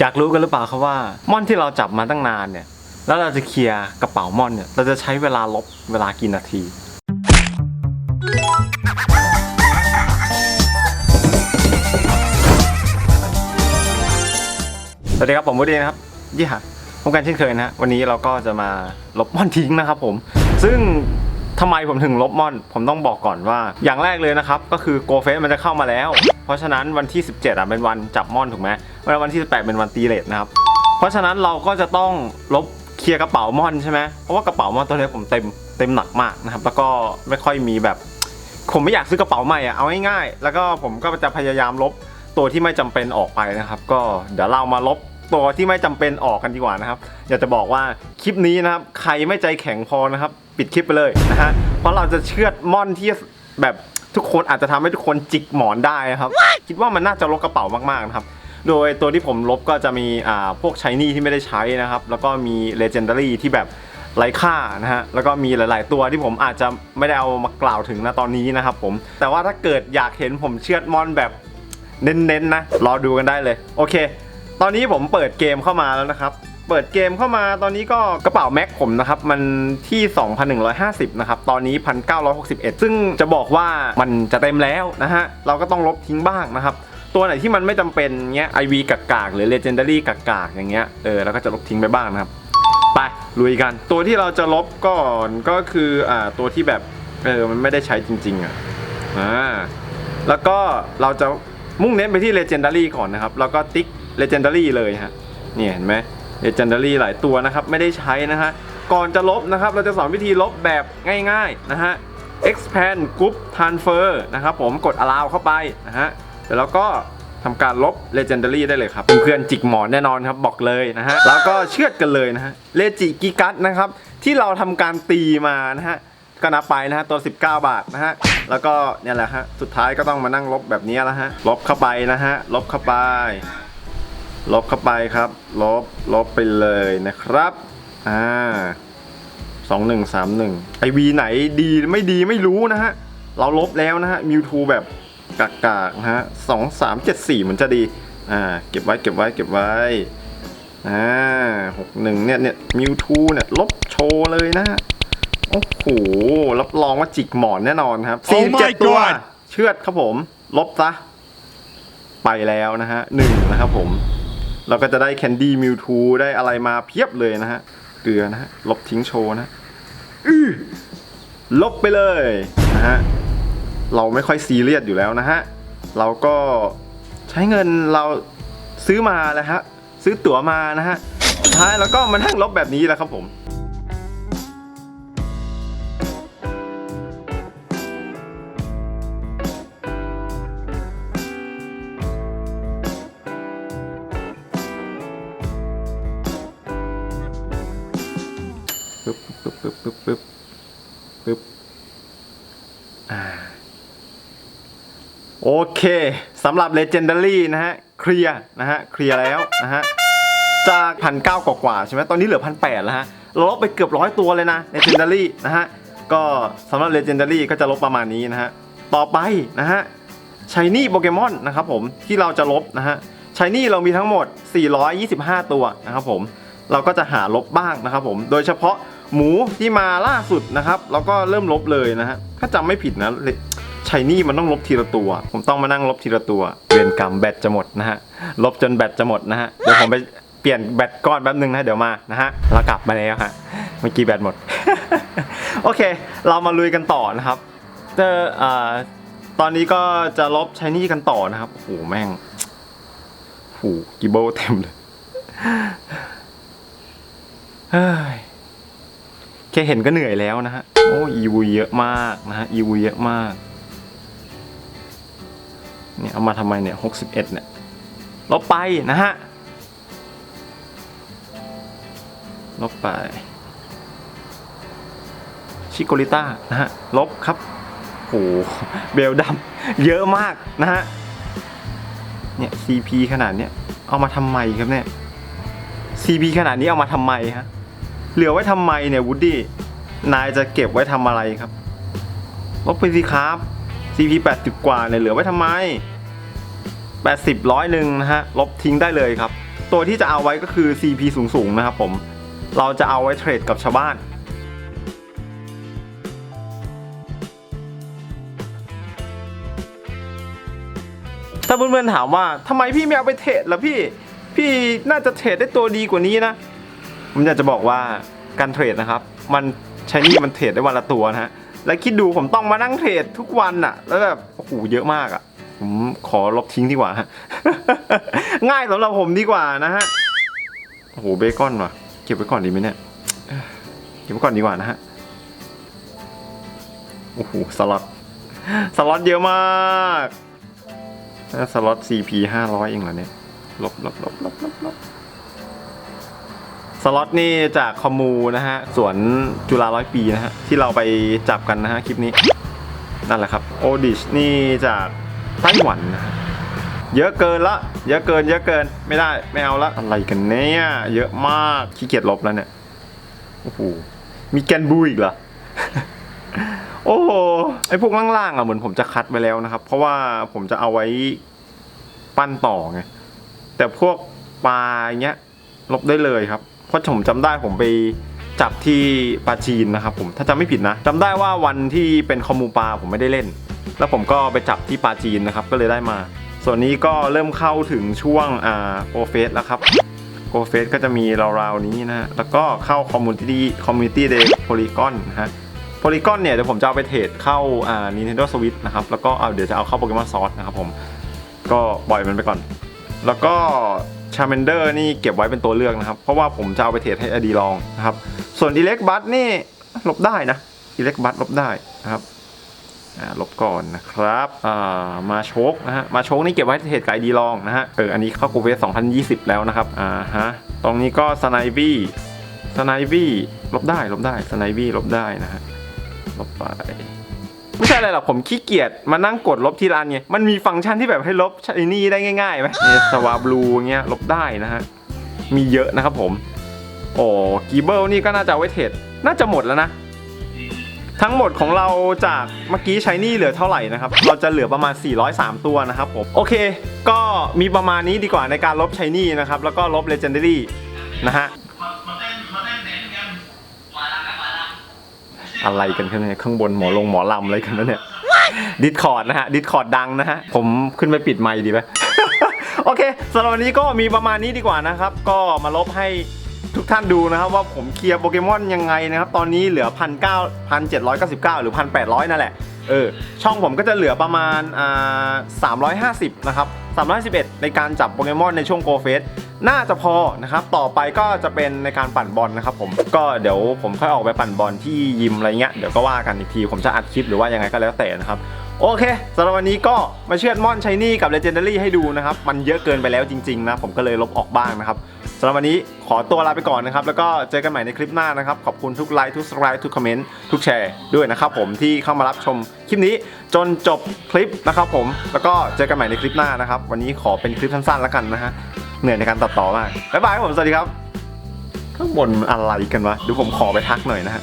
อยากรู้กันหรือเปล่าครับว่าม่อนที่เราจับมาตั้งนานเนี่ย แล้วเราจะเคลียร์กระเป๋าม่อนเนี่ย เราจะใช้เวลาลบเวลากี่นาที สวัสดีครับผมวุฒินะครับยี่ห้าพบกันเช่นเคยนะฮะวันนี้เราก็จะมาลบม่อนทิ้งนะครับผม ซึ่ง ทำไมผมถึงลบมอน ผมต้องบอกก่อนว่า อย่างแรกเลยนะครับ ก็คือโกเฟสมันจะเข้ามาแล้ว เพราะฉะนั้นวันที่ 17อะเป็นวันจับมอนถูกไหมแล้ววันที่ 18 เป็นวันตีเลทนะครับ เพราะฉะนั้นเราก็จะต้องลบเคลียร์กระเป๋ามอนใช่ไหมเพราะว่ากระเป๋ามอนตัวนี้ผมเต็มเต็มหนักมากนะครับ แล้วก็ไม่ค่อยมีแบบ ผมไม่อยากซื้อกระเป๋าใหม่อะ เอาง่ายๆ แล้วก็ผมก็จะพยายามลบตัวที่ไม่จำเป็นออกไปนะครับ ก็เดี๋ยวเรามาลบ ตัวที่ไม่จำเป็นออกกันดีกว่านะครับ อยากจะบอกว่าคลิปนี้นะครับ ใครไม่ใจแข็งพอนะครับ ปิดคลิปไปเลยนะฮะ เพราะเราจะเชือดม่อนที่แบบทุกคนอาจจะทำให้ทุกคนจิกหมอนได้นะครับ คิดว่ามันน่าจะลบกระเป๋ามากๆนะครับ โดยตัวที่ผมลบก็จะมีอ่าพวกชายนี่ที่ไม่ได้ใช้นะครับ แล้วก็มี Legendary ที่แบบไร้ค่านะฮะ แล้วก็มีหลาย ๆ ตัวที่ผมอาจจะไม่ได้เอามากล่าวถึงนะตอนนี้นะครับผม แต่ว่าถ้าเกิดอยากเห็นผมเชือดมอนแบบเน้น ๆ นะ รอดูกันได้เลย โอเค ตอนนี้ผมเปิดเกมเข้ามาแล้วนะครับ เปิดเกมเข้ามาตอนนี้ก็กระเป๋าแม็กผมนะครับ มันที่ 2,150 นะครับ ตอนนี้ 1,961 ซึ่งจะบอกว่ามันจะเต็มแล้วนะฮะ เราก็ต้องลบทิ้งบ้างนะครับ ตัวไหนที่มันไม่จำเป็นเงี้ย IV กากากๆ หรือ Legendary กากากๆ อย่างเงี้ย เออเราก็จะลบทิ้งไปบ้างนะครับ ไปลุยกัน ตัวที่เราจะลบก่อนก็คืออ่าตัวที่แบบเออมันไม่ได้ใช้จริง ๆอะอ่าแล้วก็เราจะมุ่งเน้นไปที่ Legendary ก่อนนะครับ แล้วก็ติ๊ก Legendary เลยฮะเนี่ยเห็นไหม Legendary หลายตัวนะครับ ไม่ได้ใช้นะฮะ ก่อนจะลบนะครับ เราจะสอนวิธีลบแบบง่ายๆนะฮะ expand group transfer นะครับผมกด allow เข้าไปนะฮะเดี๋ยวเราก็ทำการลบ Legendary ได้เลยครับ เพื่อนๆจิกหมอนแน่นอนครับบอกเลยนะฮะ แล้วก็เชือดกันเลยนะฮะเลจิกิกัตนะครับ ที่เราทำการตีมานะฮะ ก็นับไปนะฮะ ตัว 19 บาทนะฮะ แล้วก็เนี่ยแหละฮะ สุดท้ายก็ต้องมานั่งลบแบบนี้แล้วฮะ ลบเข้าไปนะฮะ ลบเข้าไป ลบเข้าไปครับ ลบ ลบไปเลยนะครับ อ่าสองหนึ่งสามหนึ่งไอวีไหนดีไม่ดีไม่รู้นะฮะ เราลบแล้วนะฮะมิวทูแบบกากๆนะฮะสองสามเจ็ดสี่เหมือนจะดี อ่า เก็บไว้เก็บไว้เก็บไว้ อ่าหกหนึ่งเนี่ยเนี่ยมิวทูเนี่ยลบโชว์เลยนะฮะ โอ้โห รับรองว่าจิกหมอนแน่นอนครับ Oh my 47ตัว God เชือดครับผม ลบซะ ไปแล้วนะฮะหนึ่งนะครับผม เราก็จะได้แคนดี้มิวทูได้อะไรมาเพียบเลยนะฮะ เกลือนะฮะ ลบทิ้งโชว์นะอื้อลบไปเลยนะฮะ เราไม่ค่อยซีเรียสอยู่แล้วนะฮะ เราก็ใช้เงินเราซื้อมาแล้วฮะ ซื้อตั๋วมานะฮะ สุดท้ายแล้วก็มานั่งลบแบบนี้แหละครับผม ปึ๊บปึ๊บปึ๊บปึ๊บปึ๊บปึ๊บอ่าโอเคสำหรับ Legendary นะฮะ เคลียร์นะฮะ เคลียร์แล้วนะฮะ จากพันเก้ากว่าใช่ไหมตอนนี้เหลือพันแปดแล้วฮะเราลบไปเกือบร้อยตัวเลยนะ Legendary นะฮะ ก็สำหรับ Legendary ก็จะลบประมาณนี้นะฮะ ต่อไปนะฮะชายนี่โปเกมอนนะครับผมที่เราจะลบนะฮะชายนี่เรามีทั้งหมด 425 ตัวนะครับผม เราก็จะหาลบบ้างนะครับผม โดยเฉพาะ หมูที่มาล่าสุดนะครับเราก็เริ่มลบเลยนะฮะถ้าจำไม่ผิดนะชายนี่มันต้องลบทีละตัว ผมต้องมานั่งลบทีละตัวเวรกรรมแบตจะหมดนะฮะลบจนแบตจะหมดนะฮะเดี๋ยวผมไปเปลี่ยนแบตก้อนแป๊บนึงนะเดี๋ยวมานะฮะเรากลับมาแล้วฮะเมื่อกี้แบตหมด โอเค เรามาลุยกันต่อนะครับเจออ่าตอนนี้ก็จะลบใช้นี่กันต่อนะครับโอ้โหแม่งโอ้โหกิโบเต็มเลยเฮ้ย แค่เห็นก็เหนื่อยแล้วนะฮะ โอ้อีวูเยอะมากนะฮะอีวูเยอะมาก เนี่ยเอามาทำไมเนี่ยหกสิบเอ็ดเนี่ยลบไปนะฮะ ลบไป ชิโกริต้านะฮะ ลบครับโอ้โหเบลดำเยอะมากนะฮะ เนี่ย CP ขนาดเนี้ย เอามาทำไมครับเนี่ย CP ขนาดนี้เอามาทำไมฮะ เหลือไว้ทำไมเนี่ยวูดดี้ นายจะเก็บไว้ทำอะไรครับ ลบไปสิครับ CP 80 กว่าเนี่ยเหลือไว้ทำไม 80ร้อยหนึ่งนะฮะ ลบทิ้งได้เลยครับ ตัวที่จะเอาไว้ก็คือ CP สูงๆนะครับผม เราจะเอาไว้เทรดกับชาวบ้านถ้าเพื่อนๆถามว่าทำไมพี่ไม่เอาไปเทรดล่ะพี่ พี่น่าจะเทรดได้ตัวดีกว่านี้นะ ผมอยากจะบอกว่าการเทรดนะครับ มันใช้นี่มันเทรดได้วันละตัวนะฮะ และคิดดูผมต้องมานั่งเทรดทุกวันอะแล้วแบบโอ้โหเยอะมากอะผมขอลบทิ้งดีกว่าฮะ ง่ายสำหรับผมดีกว่านะฮะ โอ้โหเบคอนว่ะ เก็บไว้ก่อนดีไหมเนี่ย เก็บไว้ก่อนดีกว่านะฮะ โอ้โหสล็อต สล็อตเยอะมากแล้วสล็อต CP 500เองเหรอเนี่ย ลบลบลบลบลบลบ สล็อตนี่จากคอมูนะฮะสวนจุฬาร้อยปีนะฮะที่เราไปจับกันนะฮะคลิปนี้ นั่นแหละครับโอดิชนี่จากไต้หวันนะเยอะเกินละ เยอะเกิน เยอะเกินไม่ได้ไม่เอาละอะไรกันเนี่ยเยอะมากขี้เกียจลบแล้วเนี่ยโอ้โหมีแกนบูอีกเหรอโอ้โหไอพวกล่างๆอะเหมือนผมจะคัดไว้แล้วนะครับ เพราะว่าผมจะเอาไว้ปั้นต่อไงแต่พวกปลาเงี้ยลบได้เลยครับ เพราะผมจำได้ผมไปจับที่ปาจีนนะครับผมถ้าจำไม่ผิดนะจำได้ว่าวันที่เป็นคอมมูปาผมไม่ได้เล่น แล้วผมก็ไปจับที่ปาจีนนะครับก็เลยได้มา ส่วนนี้ก็เริ่มเข้าถึงช่วงอ่าโปรเฟสแล้วครับโปรเฟสก็จะมีราวๆนี้นะฮะแล้วก็เข้าคอมมูนิตี้คอมมูนิตี้เดย์โพลีกอนนะฮะโพลีกอนเนี่ยเดี๋ยวผมจะเอาไปเทรดเข้าอ่า Nintendo Switch นะครับแล้วก็เอาเดี๋ยวจะเอาเข้าโปเกมอนซอสนะครับผมก็ปล่อยมันไปก่อน แล้วก็ ชา m มนเดอร์นี่เก็บไว้เป็นตัวเลือกนะครับ เพราะว่าผมจะเอาไปเทรดให้อดีลองนะครับ ส่วนอีเล็กบัตนี่ลบได้นะอีเล็กบัตลบได้นะครับลบก่อนนะครับมาโชกนะฮะ มาโชกนี่เก็บไว้เทรดกับไอดีลองนะฮะ เออ อันนี้เข้ากูเวส2020 แล้วนะครับ อ่าฮะ ตรงนี้ก็สไนวี่สไนวี่ลบได้ ลบได้ สไนวี่ลบได้นะฮะ ลบไป ไม่ใช่อะไรหรอกผมขี้เกียจมานั่งกดลบทีละอันไงมันมีฟังก์ชันที่แบบให้ลบไอ้นี่ได้ง่ายๆไหมเนี่ยสวาบลูเงี้ยลบได้นะฮะมีเยอะนะครับผมโอ้กีเบิลนี่ก็น่าจะไว้เทรดน่าจะหมดแล้วนะ ทั้งหมดของเราจากเมื่อกี้ใช้นี่เหลือเท่าไหร่นะครับ เราจะเหลือประมาณ 403 ตัวนะครับผมโอเค ก็มีประมาณนี้ดีกว่าในการลบใช้นี่นะครับ แล้วก็ลบ Legendary นะฮะ อะไรกันครับเนี่ยข้างบนหมอลงหมอลำอะไรกันนะเนี่ยดิสคอร์ดนะฮะดิสคอร์ดดังนะฮะ ผมขึ้นไปปิดไมค์ดีไหม โอเคสำหรับวันนี้ก็มีประมาณนี้ดีกว่านะครับ ก็มาลบให้ทุกท่านดูนะครับว่าผมเคลียร์โปเกมอนยังไงนะครับ ตอนนี้เหลือพันเก้าพันเจ็ดร้อยเก้าสิบเก้าหรือพันแปดร้อยนั่นแหละ เออ ช่องผมก็จะเหลือประมาณอ่าสามร้อยห้าสิบนะครับสามร้อยสิบเอ็ดในการจับโปเกมอนในช่วงโกเฟส น่าจะพอนะครับ ต่อไปก็จะเป็นในการปั่นบอลนะครับผม ก็เดี๋ยวผมค่อยออกไปปั่นบอลที่ยิมอะไรเงี้ย เดี๋ยวก็ว่ากันอีกที ผมจะอัดคลิปหรือว่ายังไงก็แล้วแต่นะครับ โอเคสำหรับวันนี้ก็มาเชือดมอนชายนี่กับเลเจนดารี่ให้ดูนะครับ มันเยอะเกินไปแล้วจริงๆนะ ผมก็เลยลบออกบ้างนะครับ สำหรับวันนี้ขอตัวลาไปก่อนนะครับ แล้วก็เจอกันใหม่ในคลิปหน้านะครับ ขอบคุณทุกไลค์ทุกสไลค์ทุกคอมเมนต์ทุกแชร์ด้วยนะครับผมที่เข้ามารับชมคลิปนี้จนจบคลิปนะครับผมแล้วก็เจอกันใหม่ในคลิปหน้านะครับ วันนี้ขอเป็นคลิปสั้นๆแล้วกันนะฮะเหนื่อยในการตัดต่อมากบ๊ายบายครับผมสวัสดีครับ ข้างบนมันอะไรกันวะเดูผมขอไปทักหน่อยนะฮะ